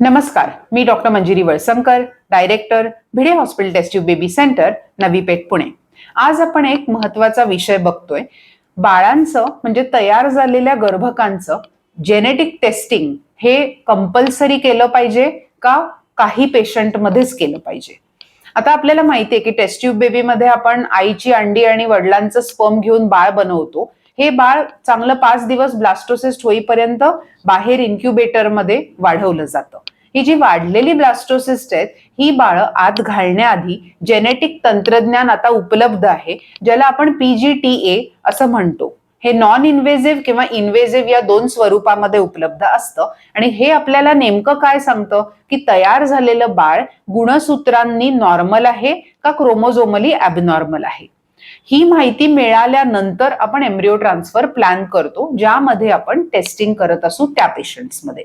नमस्कार मी doctor Manjiri Valsankar director Bhide hospital test tube baby centre Navi Peth Pune. आज आपण एक महत्त्वाचा विषय बघतोय. बाळांचं म्हणजे तयार झालेल्या गर्भकांचं जेनेटिक टेस्टिंग हे कंपल्सरी केलं पाहिजे का काही पेशंटमध्येच केलं पाहिजे? आता आपल्याला माहितीये की टेस्ट्यूब बेबीमध्ये आपण आईची अंडी आणि वडिलांचं स्पर्म घेऊन बाळ बनवतो. हे बाळ चांगलं पाच दिवस ब्लास्टोसिस्ट होईपर्यंत बाहेर इन्क्युबेटरमध्ये वाढवलं जातं. ही जी वाढलेली ब्लास्टोसिस्ट आहेत ही बाळं आत घालण्याआधी जेनेटिक तंत्रज्ञान आता उपलब्ध आहे ज्याला आपण पीजीटीए असं म्हणतो. हे नॉन इन्व्हेझिव्ह किंवा इन्व्हेझिव्ह या दोन स्वरूपामध्ये उपलब्ध असतं. आणि हे आपल्याला नेमकं काय सांगतं? की तयार झालेलं बाळ गुणसूत्रांनी नॉर्मल आहे का क्रोमोझोमली ॲबनॉर्मल आहे? ही माहिती मिळाल्यानंतर आपण एम्ब्रिओ ट्रान्सफर प्लॅन करतो ज्यामध्ये आपण टेस्टिंग करत असू त्या पेशंट्समध्ये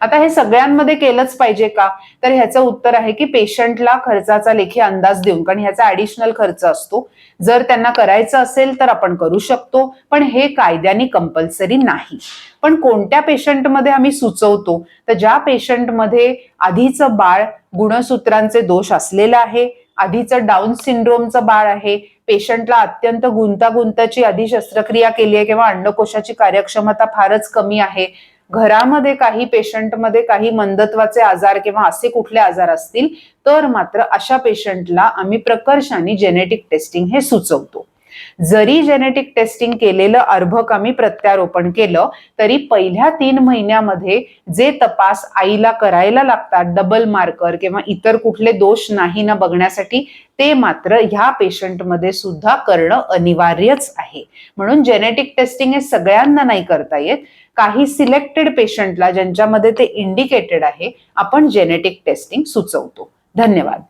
आता हे सगळ्यांमध्ये केलंच पाहिजे का? तर ह्याचं उत्तर आहे की पेशंटला खर्चाचा लेखी अंदाज देऊन कारण ह्याचा ऍडिशनल खर्च असतो. जर त्यांना करायचं असेल तर आपण करू शकतो पण हे कायद्याने कंपल्सरी नाही. पण कोणत्या पेशंटमध्ये आम्ही सुचवतो? तर ज्या पेशंटमध्ये आधीचं बाळ गुणसूत्रांचे दोष असलेलं आहे आधीचं डाऊन सिंड्रोमचं बाळ आहे पेशंटला अत्यंत गुंतागुंताची आधी शस्त्रक्रिया केली आहे किंवा अंडकोशाची कार्यक्षमता फारच कमी आहे घरामध्ये काही पेशंटमध्ये काही मंदत्वाचे आजार किंवा असे कुठले आजार असतील तर मात्र अशा पेशंटला आम्ही प्रकर्षाने जेनेटिक टेस्टिंग हे सुचवतो. जरी जेनेटिक टेस्टिंग केलेलं अर्भक आम्ही प्रत्यारोपण केलं तरी पहिल्या तीन महिन्यामध्ये जे तपास आईला करायला लागतात डबल मार्कर किंवा इतर कुठले दोष नाही ना बघण्यासाठी ते मात्र ह्या पेशंटमध्ये सुद्धा करणं अनिवार्यच आहे. म्हणून जेनेटिक टेस्टिंग हे सगळ्यांना नाही करता येत. काही सिलेक्टेड पेशंटला ज्यांच्यामध्ये ते इंडिकेटेड आहे आपण जेनेटिक टेस्टिंग सुचवतो. धन्यवाद.